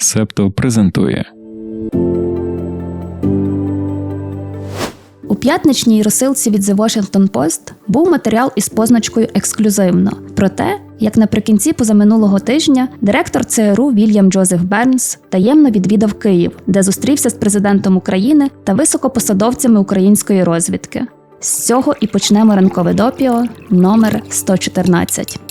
Септо презентує У п'ятничній розсилці від The Washington Post був матеріал із позначкою ексклюзивно про те, як наприкінці позаминулого тижня директор ЦРУ Вільям Джозеф Бернс таємно відвідав Київ, де зустрівся з президентом України та високопосадовцями української розвідки. З цього і почнемо ранкове допіо номер 114.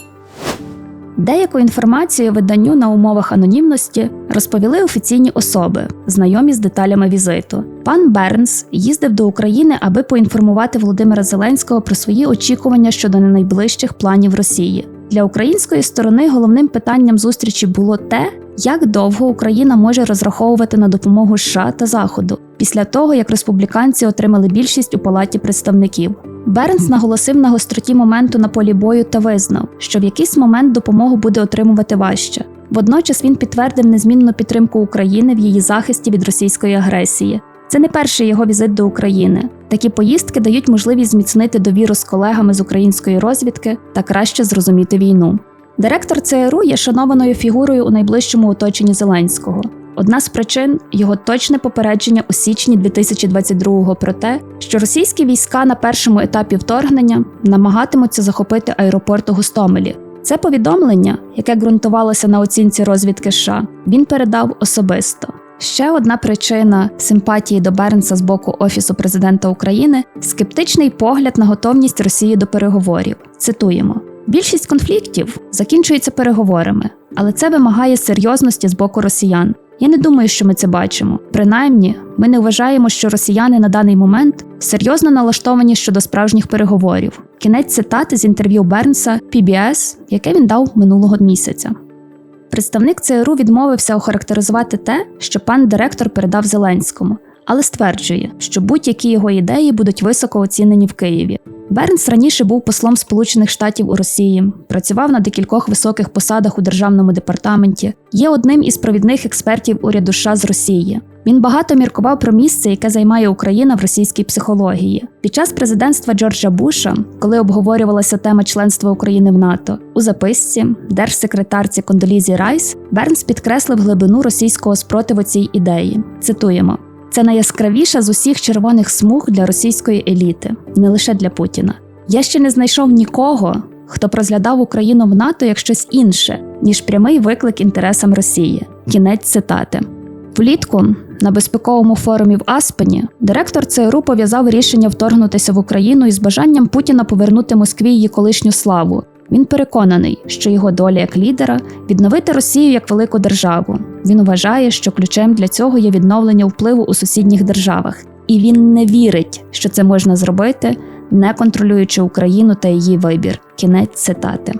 Деяку інформацію виданню на умовах анонімності розповіли офіційні особи, знайомі з деталями візиту. Пан Бернс їздив до України, аби поінформувати Володимира Зеленського про свої очікування щодо найближчих планів Росії. Для української сторони головним питанням зустрічі було те, як довго Україна може розраховувати на допомогу США та Заходу після того, як республіканці отримали більшість у палаті представників. Бернс наголосив на гостроті моменту на полі бою та визнав, що в якийсь момент допомогу буде отримувати важче. Водночас він підтвердив незмінну підтримку України в її захисті від російської агресії. Це не перший його візит до України. Такі поїздки дають можливість зміцнити довіру з колегами з української розвідки та краще зрозуміти війну. Директор ЦРУ є шанованою фігурою у найближчому оточенні Зеленського. Одна з причин його точне попередження у січні 2022-го про те, що російські війська на першому етапі вторгнення намагатимуться захопити аеропорт у Гостомелі. Це повідомлення, яке ґрунтувалося на оцінці розвідки США, він передав особисто. Ще одна причина симпатії до Бернса з боку Офісу президента України скептичний погляд на готовність Росії до переговорів. Цитуємо. Більшість конфліктів закінчується переговорами, але це вимагає серйозності з боку росіян. Я не думаю, що ми це бачимо. Принаймні, ми не вважаємо, що росіяни на даний момент серйозно налаштовані щодо справжніх переговорів. Кінець цитати з інтерв'ю Бернса PBS, яке він дав минулого місяця. Представник ЦРУ відмовився охарактеризувати те, що пан директор передав Зеленському, але стверджує, що будь-які його ідеї будуть високо оцінені в Києві. Бернс раніше був послом Сполучених Штатів у Росії, працював на декількох високих посадах у державному департаменті, є одним із провідних експертів уряду США з Росії. Він багато міркував про місце, яке займає Україна в російській психології. Під час президентства Джорджа Буша, коли обговорювалася тема членства України в НАТО, у записці держсекретарці Кондолізі Райс Бернс підкреслив глибину російського спротиву цій ідеї. Цитуємо. Це найяскравіша з усіх червоних смуг для російської еліти, не лише для Путіна. Я ще не знайшов нікого, хто б розглядав Україну в НАТО як щось інше, ніж прямий виклик інтересам Росії. Кінець цитати. Влітку на безпековому форумі в Аспені директор ЦРУ пов'язав рішення вторгнутися в Україну із бажанням Путіна повернути Москві її колишню славу. Він переконаний, що його доля як лідера відновити Росію як велику державу. Він вважає, що ключем для цього є відновлення впливу у сусідніх державах, і він не вірить, що це можна зробити, не контролюючи Україну та її вибір. Кінець цитати.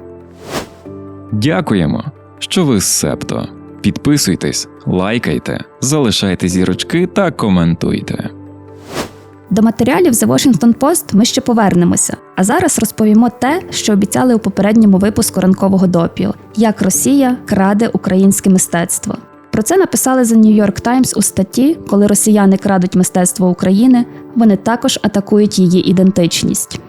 Дякуємо, що ви з Септо. Підписуйтесь, лайкайте, залишайте зірочки та коментуйте. До матеріалів The Washington Post ми ще повернемося. А зараз розповімо те, що обіцяли у попередньому випуску ранкового допіо: як Росія краде українське мистецтво. Про це написали The New York Times у статті, коли росіяни крадуть мистецтво України, вони також атакують її ідентичність.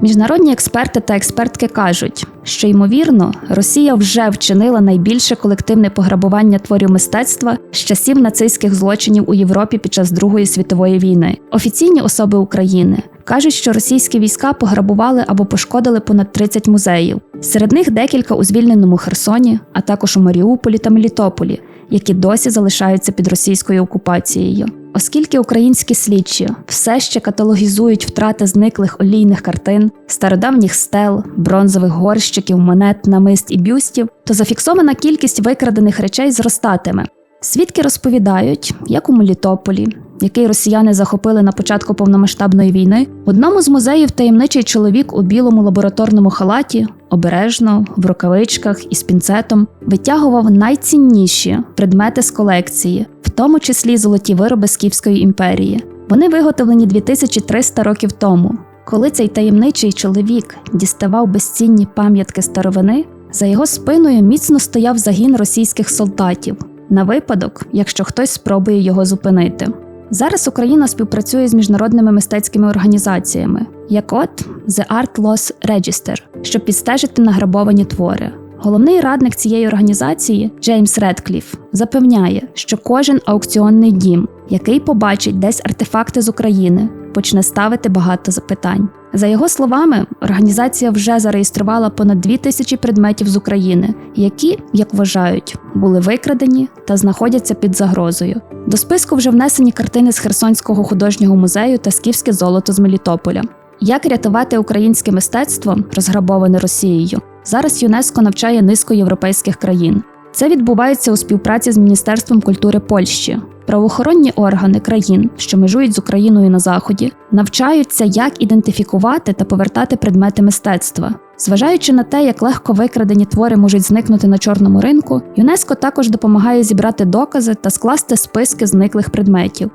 Міжнародні експерти та експертки кажуть, що ймовірно Росія вже вчинила найбільше колективне пограбування творів мистецтва з часів нацистських злочинів у Європі під час Другої світової війни. Офіційні особи України кажуть, що російські війська пограбували або пошкодили понад 30 музеїв. Серед них декілька у звільненому Херсоні, а також у Маріуполі та Мелітополі, які досі залишаються під російською окупацією. Оскільки українські слідчі все ще каталогізують втрати зниклих олійних картин, стародавніх стел, бронзових горщиків, монет, намист і бюстів, то зафіксована кількість викрадених речей зростатиме. Свідки розповідають, як у Мелітополі, який росіяни захопили на початку повномасштабної війни, в одному з музеїв таємничий чоловік у білому лабораторному халаті обережно, в рукавичках і з пінцетом витягував найцінніші предмети з колекції, в тому числі золоті вироби Скіфської імперії. Вони виготовлені 2300 років тому. Коли цей таємничий чоловік діставав безцінні пам'ятки старовини, за його спиною міцно стояв загін російських солдатів на випадок, якщо хтось спробує його зупинити. Зараз Україна співпрацює з міжнародними мистецькими організаціями, як от The Art Loss Register, щоб підстежити награбовані твори. Головний радник цієї організації Джеймс Редкліф запевняє, що кожен аукціонний дім, який побачить десь артефакти з України, почне ставити багато запитань. За його словами, організація вже зареєструвала понад дві тисячі предметів з України, які, як вважають, були викрадені та знаходяться під загрозою. До списку вже внесені картини з Херсонського художнього музею та скіфське золото з Мелітополя. Як рятувати українське мистецтво, розграбоване Росією? Зараз ЮНЕСКО навчає низку європейських країн. Це відбувається у співпраці з Міністерством культури Польщі. Правоохоронні органи країн, що межують з Україною на заході, навчаються, як ідентифікувати та повертати предмети мистецтва. Зважаючи на те, як легко викрадені твори можуть зникнути на чорному ринку, ЮНЕСКО також допомагає зібрати докази та скласти списки зниклих предметів.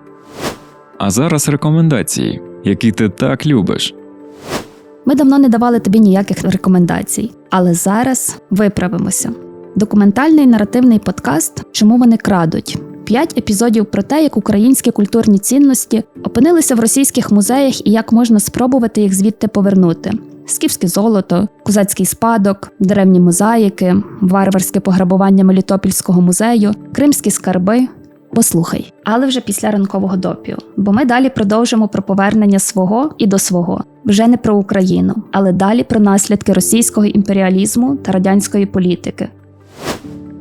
А зараз рекомендації, які ти так любиш. Ми давно не давали тобі ніяких рекомендацій, але зараз виправимося. Документальний наративний подкаст Чому вони крадуть? П'ять епізодів про те, як українські культурні цінності опинилися в російських музеях і як можна спробувати їх звідти повернути. Скіфське золото, козацький спадок, древні мозаїки, варварське пограбування Мелітопільського музею, кримські скарби. Послухай, але вже після ранкового допію, бо ми далі продовжимо про повернення свого і до свого, вже не про Україну, але далі про наслідки російського імперіалізму та радянської політики.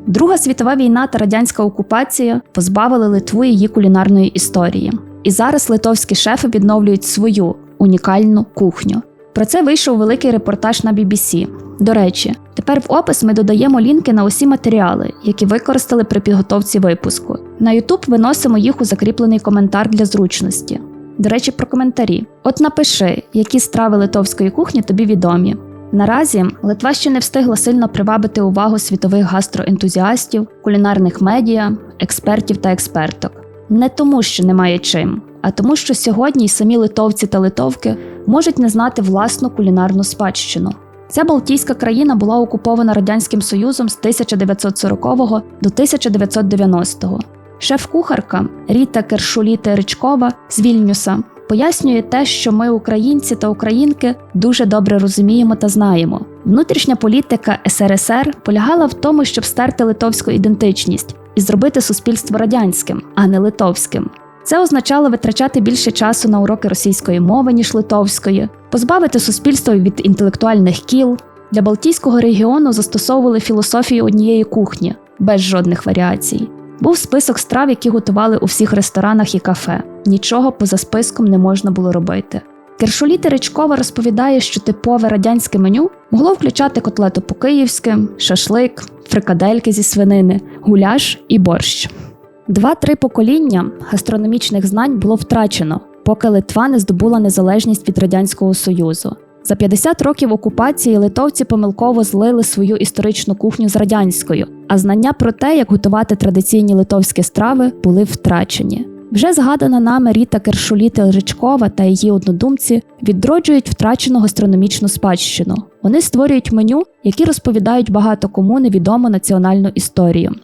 Друга світова війна та радянська окупація позбавили Литву її кулінарної історії. І зараз литовські шефи відновлюють свою унікальну кухню. Про це вийшов великий репортаж на BBC. До речі, тепер в опис ми додаємо лінки на усі матеріали, які використали при підготовці випуску. На YouTube виносимо їх у закріплений коментар для зручності. До речі, про коментарі. От напиши, які страви литовської кухні тобі відомі. Наразі Литва ще не встигла сильно привабити увагу світових гастроентузіастів, кулінарних медіа, експертів та експерток. Не тому, що немає чим, а тому, що сьогодні й самі литовці та литовки можуть не знати власну кулінарну спадщину. Ця Балтійська країна була окупована Радянським Союзом з 1940 до 1990-го. Шеф-кухарка Ріта Кершуліте Ричкова з Вільнюса пояснює те, що ми, українці та українки, дуже добре розуміємо та знаємо. Внутрішня політика СРСР полягала в тому, щоб стерти литовську ідентичність і зробити суспільство радянським, а не литовським. Це означало витрачати більше часу на уроки російської мови, ніж литовської, позбавити суспільство від інтелектуальних кіл. Для Балтійського регіону застосовували філософію однієї кухні без жодних варіацій. Був список страв, які готували у всіх ресторанах і кафе. Нічого поза списком не можна було робити. Кершоліта Ричкова розповідає, що типове радянське меню могло включати котлету по-київськи, шашлик, фрикадельки зі свинини, гуляш і борщ. Два-три покоління гастрономічних знань було втрачено, поки Литва не здобула незалежність від Радянського Союзу. За 50 років окупації литовці помилково злили свою історичну кухню з радянською, а знання про те, як готувати традиційні литовські страви, були втрачені. Вже згадана нами Ріта Кершуліта Ричкова та її однодумці відроджують втрачену гастрономічну спадщину. Вони створюють меню, які розповідають багато кому невідому національну історію.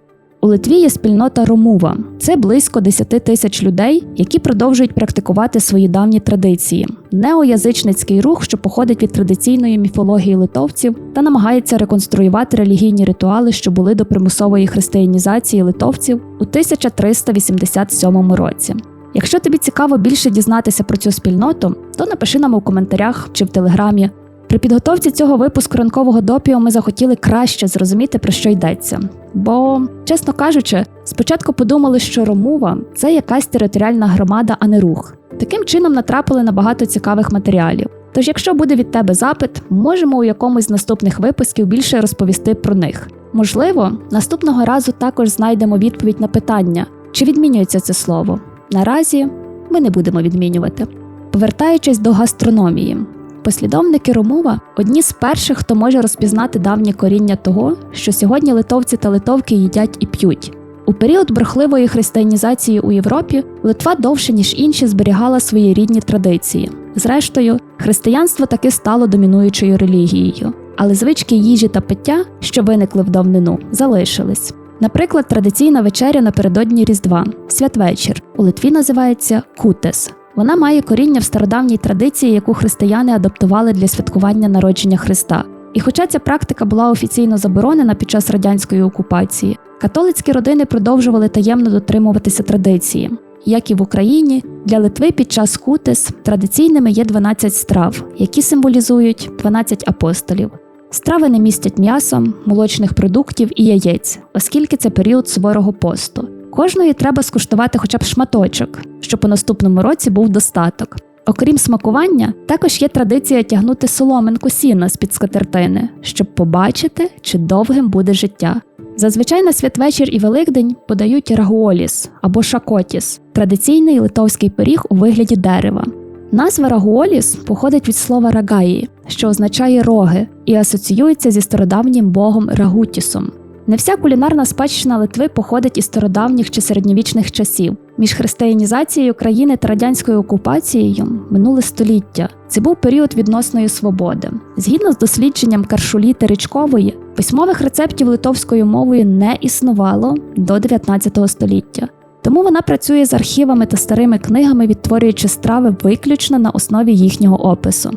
У Литві є спільнота Ромува. Це близько 10 тисяч людей, які продовжують практикувати свої давні традиції. Неоязичницький рух, що походить від традиційної міфології литовців та намагається реконструювати релігійні ритуали, що були до примусової християнізації литовців у 1387 році. Якщо тобі цікаво більше дізнатися про цю спільноту, то напиши нам у коментарях чи в телеграмі. При підготовці цього випуску ранкового допіо ми захотіли краще зрозуміти, про що йдеться. Бо, чесно кажучи, спочатку подумали, що Ромува це якась територіальна громада, а не рух. Таким чином натрапили на багато цікавих матеріалів. Тож, якщо буде від тебе запит, можемо у якомусь з наступних випусків більше розповісти про них. Можливо, наступного разу також знайдемо відповідь на питання, чи відмінюється це слово. Наразі ми не будемо відмінювати. Повертаючись до гастрономії, Послідовники Ромова одні з перших, хто може розпізнати давнє коріння того, що сьогодні литовці та литовки їдять і п'ють. У період брехливої християнізації у Європі Литва довше ніж інші зберігала свої рідні традиції. Зрештою, християнство таки стало домінуючою релігією, але звички їжі та пиття, що виникли в давнину, залишились. Наприклад, традиційна вечеря напередодні Різдва святвечір у Литві називається кутес. Вона має коріння в стародавній традиції, яку християни адаптували для святкування народження Христа. І хоча ця практика була офіційно заборонена під час радянської окупації, католицькі родини продовжували таємно дотримуватися традиції. Як і в Україні, для Литви під час Кутис традиційними є 12 страв, які символізують 12 апостолів. Страви не містять м'яса, молочних продуктів і яєць, оскільки це період суворого посту. Кожної треба скуштувати хоча б шматочок, щоб у наступному році був достаток. Окрім смакування, також є традиція тягнути соломинку сіна з під скатертини, щоб побачити, чи довгим буде життя. Зазвичай на святвечір і Великдень подають рагуоліс або шакотіс традиційний литовський пиріг у вигляді дерева. Назва рагуоліс походить від слова рагаї, що означає роги, і асоціюється зі стародавнім богом Рагутісом. Не вся кулінарна спадщина Литви походить із стародавніх чи середньовічних часів. Між християнізацією країни та радянською окупацією минуле століття. Це був період відносної свободи. Згідно з дослідженням Каршулі Теречкової, письмових рецептів литовською мовою не існувало до 19 століття. Тому вона працює з архівами та старими книгами, відтворюючи страви виключно на основі їхнього опису.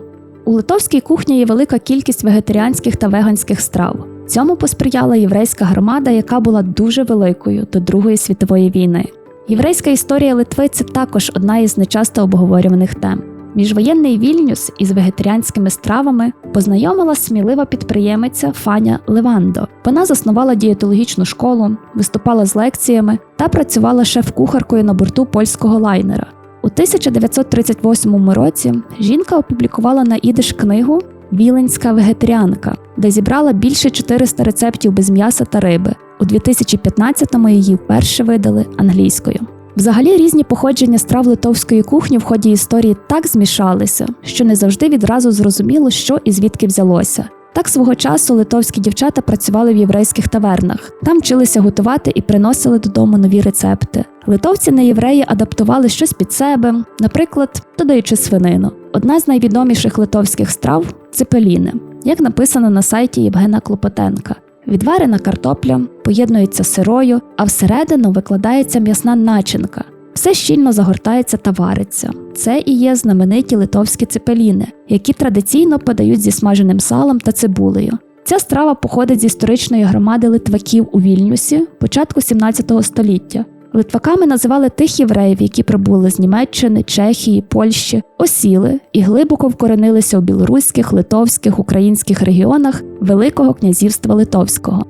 У литовській кухні є велика кількість вегетаріанських та веганських страв. Цьому посприяла єврейська громада, яка була дуже великою до Другої світової війни. Єврейська історія Литви це також одна із нечасто обговорюваних тем. Міжвоєнний Вільнюс із вегетаріанськими стравами познайомила смілива підприємиця Фаня Левандо. Вона заснувала дієтологічну школу, виступала з лекціями та працювала шеф-кухаркою на борту польського лайнера. У 1938 році жінка опублікувала на ідиш книгу Віленська вегетаріанка, де зібрала більше 400 рецептів без м'яса та риби. У 2015-му її вперше видали англійською. Взагалі різні походження страв литовської кухні в ході історії так змішалися, що не завжди відразу зрозуміло, що і звідки взялося. Так свого часу литовські дівчата працювали в єврейських тавернах, там вчилися готувати і приносили додому нові рецепти. Литовці не євреї адаптували щось під себе, наприклад, додаючи свинину. Одна з найвідоміших литовських страв цепеліни, як написано на сайті Євгена Клопотенка. Відварена картопля поєднується сирою, а всередину викладається м'ясна начинка. Все щільно загортається та вариться. Це і є знамениті литовські цепеліни, які традиційно подають зі смаженим салом та цибулею. Ця страва походить з історичної громади литваків у Вільнюсі початку 17 століття. Литваками називали тих євреїв, які прибули з Німеччини, Чехії, Польщі, осіли і глибоко вкоренилися у білоруських, литовських, українських регіонах Великого князівства Литовського.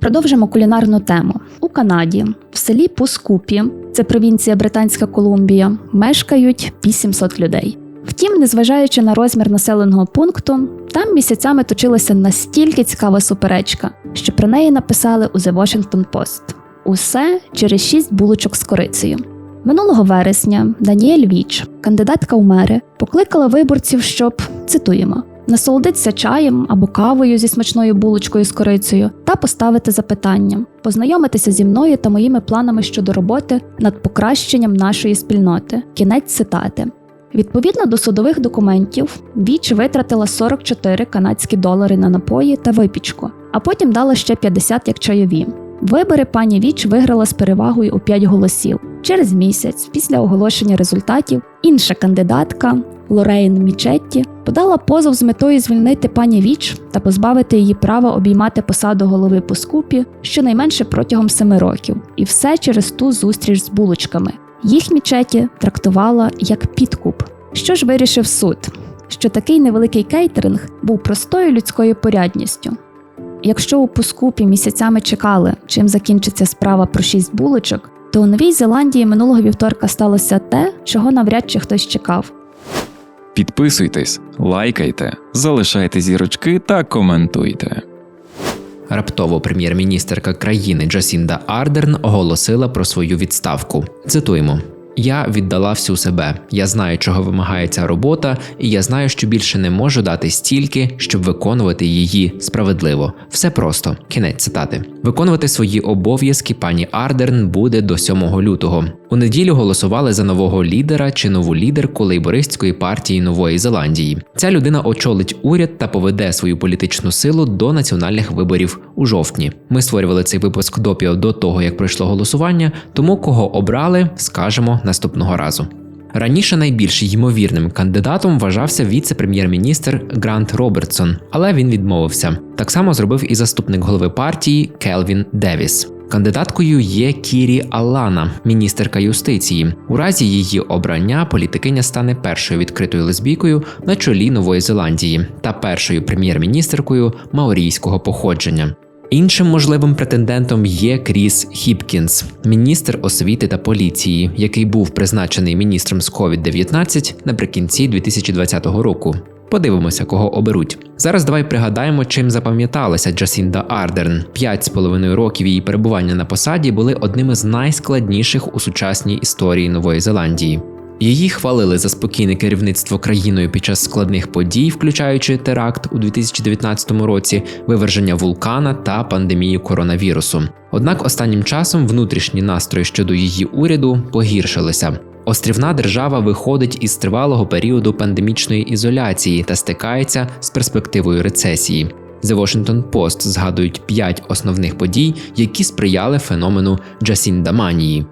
Продовжимо кулінарну тему. У Канаді, в селі Пускупі, це провінція Британська Колумбія, мешкають 800 людей. Втім, незважаючи на розмір населеного пункту, там місяцями точилася настільки цікава суперечка, що про неї написали у The Washington Post. Усе через шість булочок з корицею. Минулого вересня Даніель Віч, кандидатка у мери, покликала виборців, щоб цитуємо насолодитися чаєм або кавою зі смачною булочкою з корицею та поставити запитання, познайомитися зі мною та моїми планами щодо роботи над покращенням нашої спільноти. Кінець цитати. Відповідно до судових документів, Віч витратила 44 канадські долари на напої та випічку, а потім дала ще 50 як чайові. Вибори пані Віч виграла з перевагою у 5 голосів. Через місяць, після оголошення результатів, інша кандидатка Лорейн Мічетті подала позов з метою звільнити пані Віч та позбавити її права обіймати посаду голови по скупі щонайменше протягом семи років, і все через ту зустріч з булочками. Їх Мічеті трактувала як підкуп. Що ж вирішив суд? Що такий невеликий кейтеринг був простою людською порядністю. Якщо у Пускупі місяцями чекали, чим закінчиться справа про шість булочок, то у Новій Зеландії минулого вівторка сталося те, чого навряд чи хтось чекав. Підписуйтесь, лайкайте, залишайте зірочки та коментуйте. Раптово прем'єр-міністерка країни Джасінда Ардерн оголосила про свою відставку. Цитуємо. Я віддала всю себе. Я знаю, чого вимагає ця робота, і я знаю, що більше не можу дати стільки, щоб виконувати її справедливо. Все просто. Кінець цитати. Виконувати свої обов'язки пані Ардерн буде до 7 лютого. У неділю голосували за нового лідера чи нову лідерку лейбористської партії Нової Зеландії. Ця людина очолить уряд та поведе свою політичну силу до національних виборів у жовтні. Ми створювали цей випуск допіо до того, як пройшло голосування. Тому кого обрали, скажемо наступного разу. Раніше найбільш ймовірним кандидатом вважався віце-прем'єр-міністр Грант Робертсон, але він відмовився. Так само зробив і заступник голови партії Келвін Девіс. Кандидаткою є Кірі Аллана, міністерка юстиції. У разі її обрання політикиня стане першою відкритою лесбійкою на чолі Нової Зеландії та першою прем'єр-міністеркою маорійського походження. Іншим можливим претендентом є Кріс Хіпкінс, міністр освіти та поліції, який був призначений міністром з COVID-19 наприкінці 2020 року. Подивимося, кого оберуть. Зараз давай пригадаємо, чим запам'яталася Джасінда Ардерн. П'ять з половиною років її перебування на посаді були одними з найскладніших у сучасній історії Нової Зеландії. Її хвалили за спокійне керівництво країною під час складних подій, включаючи теракт у 2019 році, виверження вулкана та пандемію коронавірусу. Однак останнім часом внутрішні настрої щодо її уряду погіршилися. Острівна держава виходить із тривалого періоду пандемічної ізоляції та стикається з перспективою рецесії. The Washington Post згадують п'ять основних подій, які сприяли феномену Джасіндаманії.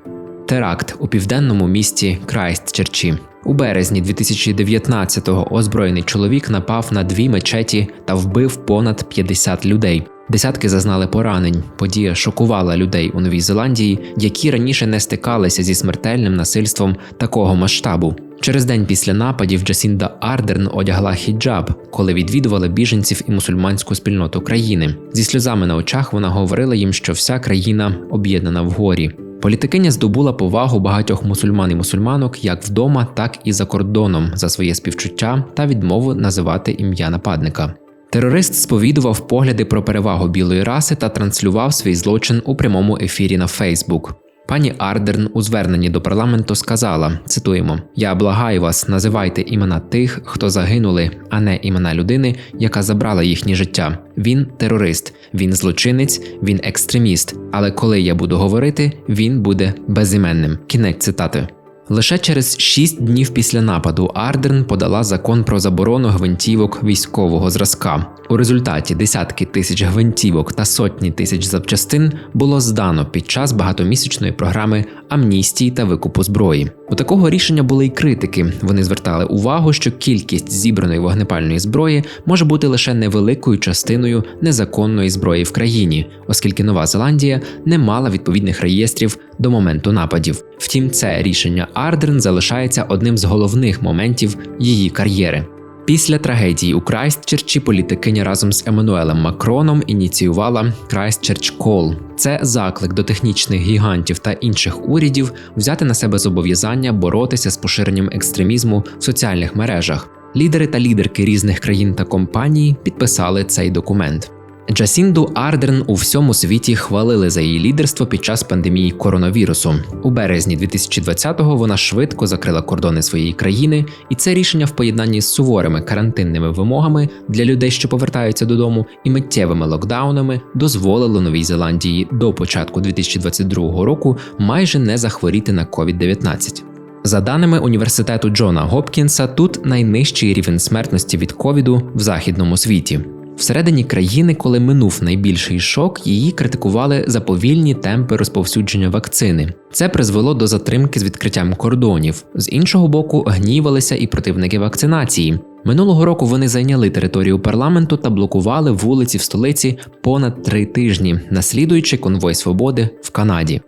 Теракт у південному місті Крайстчерчі. У березні 2019-го озброєний чоловік напав на дві мечеті та вбив понад 50 людей. Десятки зазнали поранень. Подія шокувала людей у Новій Зеландії, які раніше не стикалися зі смертельним насильством такого масштабу. Через день після нападів Джасінда Ардерн одягла хіджаб, коли відвідували біженців і мусульманську спільноту країни. Зі сльозами на очах вона говорила їм, що вся країна об'єднана в горі. Політикиня здобула повагу багатьох мусульман і мусульманок як вдома, так і за кордоном за своє співчуття та відмову називати ім'я нападника. Терорист сповідував погляди про перевагу білої раси та транслював свій злочин у прямому ефірі на Фейсбук. Пані Ардерн у зверненні до парламенту сказала: цитуємо: Я благаю вас, називайте імена тих, хто загинули, а не імена людини, яка забрала їхнє життя. Він терорист, він злочинець, він екстреміст. Але коли я буду говорити, він буде безіменним. Кінець цитати. Лише через шість днів після нападу Ардерн подала закон про заборону гвинтівок військового зразка. У результаті десятки тисяч гвинтівок та сотні тисяч запчастин було здано під час багатомісячної програми амністії та викупу зброї. У такого рішення були й критики. Вони звертали увагу, що кількість зібраної вогнепальної зброї може бути лише невеликою частиною незаконної зброї в країні, оскільки Нова Зеландія не мала відповідних реєстрів до моменту нападів. Втім, це рішення Ардерн залишається одним з головних моментів її кар'єри. Після трагедії у Крайстчерчі політикиня разом з Еммануелем Макроном ініціювала Christchurch Call. Це заклик до технічних гігантів та інших урядів взяти на себе зобов'язання боротися з поширенням екстремізму в соціальних мережах. Лідери та лідерки різних країн та компаній підписали цей документ. Джасінду Ардерн у всьому світі хвалили за її лідерство під час пандемії коронавірусу. У березні 2020-го вона швидко закрила кордони своєї країни, і це рішення в поєднанні з суворими карантинними вимогами для людей, що повертаються додому, і миттєвими локдаунами дозволило Новій Зеландії до початку 2022 року майже не захворіти на COVID-19. За даними університету Джона Гопкінса, тут найнижчий рівень смертності від ковіду в західному світі. Всередині країни, коли минув найбільший шок, її критикували за повільні темпи розповсюдження вакцини. Це призвело до затримки з відкриттям кордонів. З іншого боку, гнівалися і противники вакцинації. Минулого року вони зайняли територію парламенту та блокували вулиці в столиці понад три тижні, наслідуючи конвой свободи в Канаді.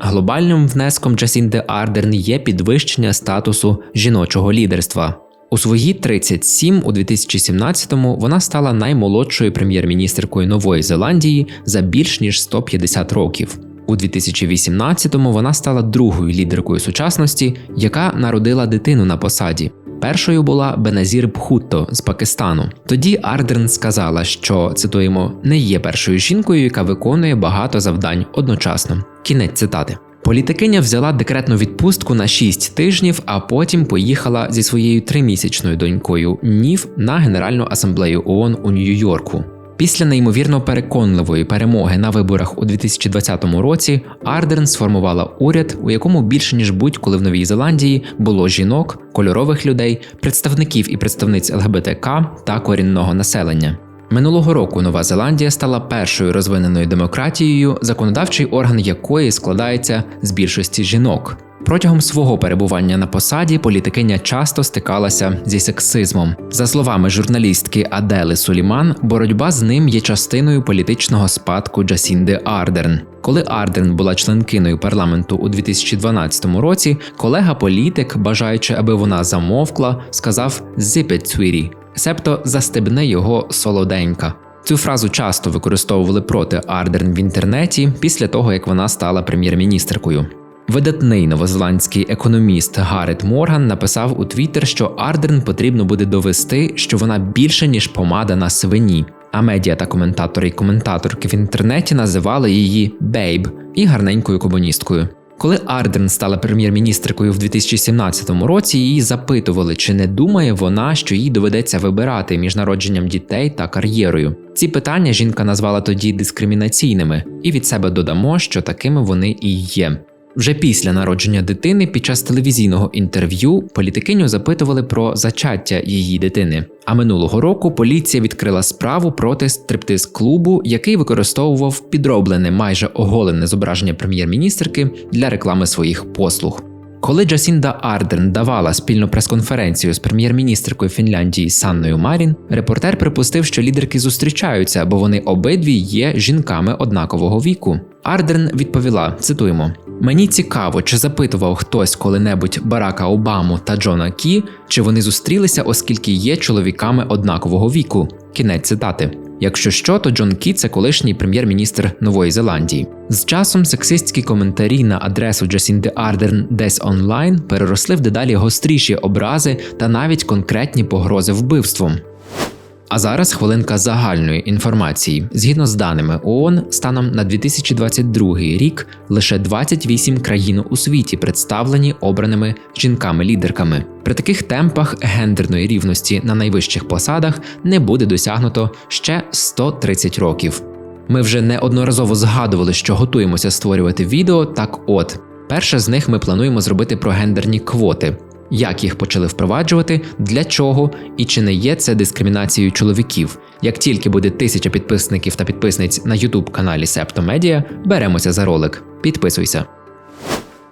Глобальним внеском Джасінди Ардерн є підвищення статусу жіночого лідерства. У свої 37 у 2017-му вона стала наймолодшою прем'єр-міністеркою Нової Зеландії за більш ніж 150 років. У 2018-му вона стала другою лідеркою сучасності, яка народила дитину на посаді. Першою була Беназір Бхутто з Пакистану. Тоді Ардерн сказала, що цитуємо не є першою жінкою, яка виконує багато завдань одночасно. Кінець цитати. Політикиня взяла декретну відпустку на 6 тижнів, а потім поїхала зі своєю тримісячною донькою Нів на Генеральну асамблею ООН у Нью-Йорку. Після неймовірно переконливої перемоги на виборах у 2020 році Ардерн сформувала уряд, у якому більше ніж будь-коли в Новій Зеландії було жінок, кольорових людей, представників і представниць ЛГБТК та корінного населення. Минулого року Нова Зеландія стала першою розвиненою демократією, законодавчий орган якої складається з більшості жінок. Протягом свого перебування на посаді політикиня часто стикалася зі сексизмом. За словами журналістки Адели Суліман, боротьба з ним є частиною політичного спадку Джасінди Ардерн. Коли Ардерн була членкиною парламенту у 2012 році, колега-політик, бажаючи, аби вона замовкла, сказав «Zip it, sweetie», себто застебни його солоденька. Цю фразу часто використовували проти Ардерн в інтернеті після того, як вона стала прем'єр-міністркою. Видатний новозеландський економіст Гарет Морган написав у Твіттер, що Ардерн потрібно буде довести, що вона більше ніж помада на свині. А медіа та коментатори й коментаторки в інтернеті називали її Бейб і гарненькою комуністкою. Коли Ардерн стала прем'єр-міністркою в 2017 році, її запитували, чи не думає вона, що їй доведеться вибирати між народженням дітей та кар'єрою. Ці питання жінка назвала тоді дискримінаційними, і від себе додамо, що такими вони і є. Вже після народження дитини під час телевізійного інтерв'ю політикиню запитували про зачаття її дитини. А минулого року поліція відкрила справу проти стриптиз-клубу, який використовував підроблене майже оголене зображення прем'єр-міністрки для реклами своїх послуг. Коли Джасінда Ардерн давала спільну прес-конференцію з прем'єр-міністркою Фінляндії Санною Марін, репортер припустив, що лідерки зустрічаються, бо вони обидві є жінками однакового віку. Ардерн відповіла: цитуємо. Мені цікаво, чи запитував хтось коли-небудь Барака Обаму та Джона Кі, чи вони зустрілися, оскільки є чоловіками однакового віку. Кінець цитати. Якщо що, то Джон Кі це колишній прем'єр-міністр Нової Зеландії. З часом сексистські коментарі на адресу Джасінди Ардерн десь онлайн переросли в дедалі гостріші образи та навіть конкретні погрози вбивством. А зараз хвилинка загальної інформації. Згідно з даними ООН, станом на 2022 рік лише 28 країн у світі представлені обраними жінками-лідерками. При таких темпах гендерної рівності на найвищих посадах не буде досягнуто ще 130 років. Ми вже неодноразово згадували, що готуємося створювати відео. Так, от перше з них ми плануємо зробити про гендерні квоти як їх почали впроваджувати, для чого і чи не є це дискримінацією чоловіків. Як тільки буде тисяча підписників та підписниць на youtube каналі Септомедіа, беремося за ролик. Підписуйся.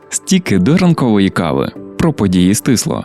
Стіки до ранкової кави про події стисло.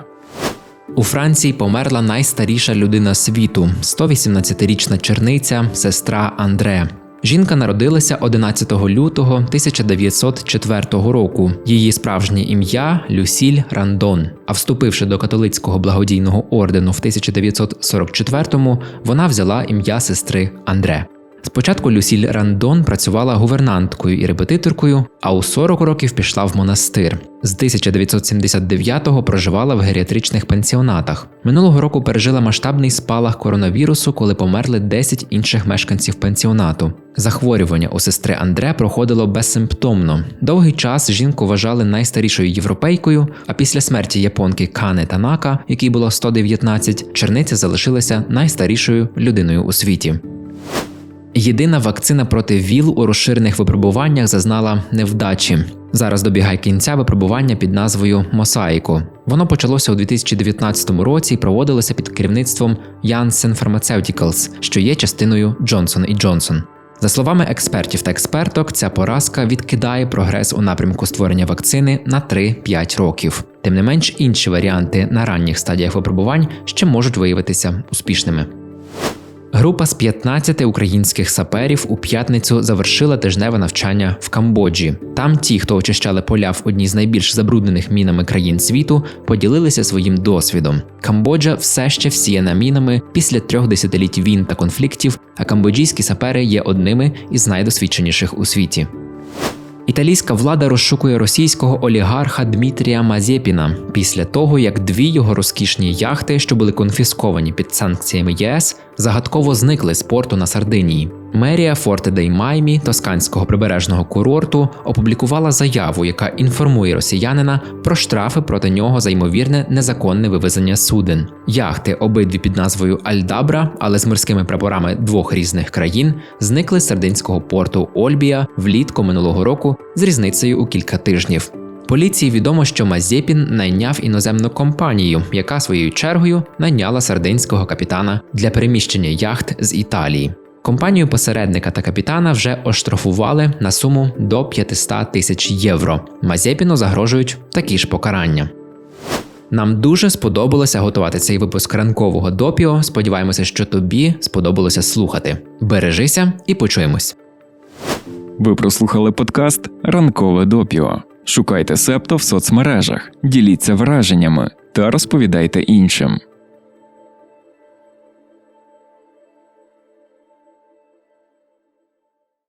У Франції померла найстаріша людина світу 118-річна черниця, сестра Андре. Жінка народилася 11 лютого 1904 року. Її справжнє ім'я Люсіль Рандон. А вступивши до католицького благодійного ордену в 1944-му, вона взяла ім'я сестри Андре. Спочатку Люсіль Рандон працювала гувернанткою і репетиторкою, а у 40 років пішла в монастир. З 1979-го проживала в геріатричних пенсіонатах. Минулого року пережила масштабний спалах коронавірусу, коли померли 10 інших мешканців пенсіонату. Захворювання у сестри Андре проходило безсимптомно. Довгий час жінку вважали найстарішою європейкою, а після смерті японки Кане Танака, якій було 119, черниця залишилася найстарішою людиною у світі. Єдина вакцина проти ВІЛ у розширених випробуваннях зазнала невдачі. Зараз добігає кінця випробування під назвою Мосаїко. Воно почалося у 2019 році і проводилося під керівництвом Janssen Pharmaceuticals, що є частиною Johnson Johnson. За словами експертів та експерток, ця поразка відкидає прогрес у напрямку створення вакцини на 3-5 років. Тим не менш, інші варіанти на ранніх стадіях випробувань ще можуть виявитися успішними. Група з 15 українських саперів у п'ятницю завершила тижневе навчання в Камбоджі. Там ті, хто очищали поля в одній з найбільш забруднених мінами країн світу, поділилися своїм досвідом. Камбоджа все ще всіяна мінами після трьох десятиліть війн та конфліктів, а камбоджійські сапери є одними із найдосвідченіших у світі. Італійська влада розшукує російського олігарха Дмитрія Мазєпіна після того, як дві його розкішні яхти, що були конфісковані під санкціями ЄС, загадково зникли з порту на Сардинії. Мерія Форте дей Маймі тосканського прибережного курорту опублікувала заяву, яка інформує росіянина про штрафи проти нього за ймовірне незаконне вивезення суден. Яхти, обидві під назвою Альдабра, але з морськими прапорами двох різних країн, зникли з сардинського порту Ольбія влітку минулого року з різницею у кілька тижнів. Поліції відомо, що Мазєпін найняв іноземну компанію, яка своєю чергою найняла сардинського капітана для переміщення яхт з Італії. Компанію посередника та капітана вже оштрафували на суму до 500 тисяч євро. Мазепіну загрожують такі ж покарання. Нам дуже сподобалося готувати цей випуск ранкового допіо. Сподіваємося, що тобі сподобалося слухати. Бережися і почуємось. Ви прослухали подкаст Ранкове допіо. Шукайте Септо в соцмережах, діліться враженнями та розповідайте іншим.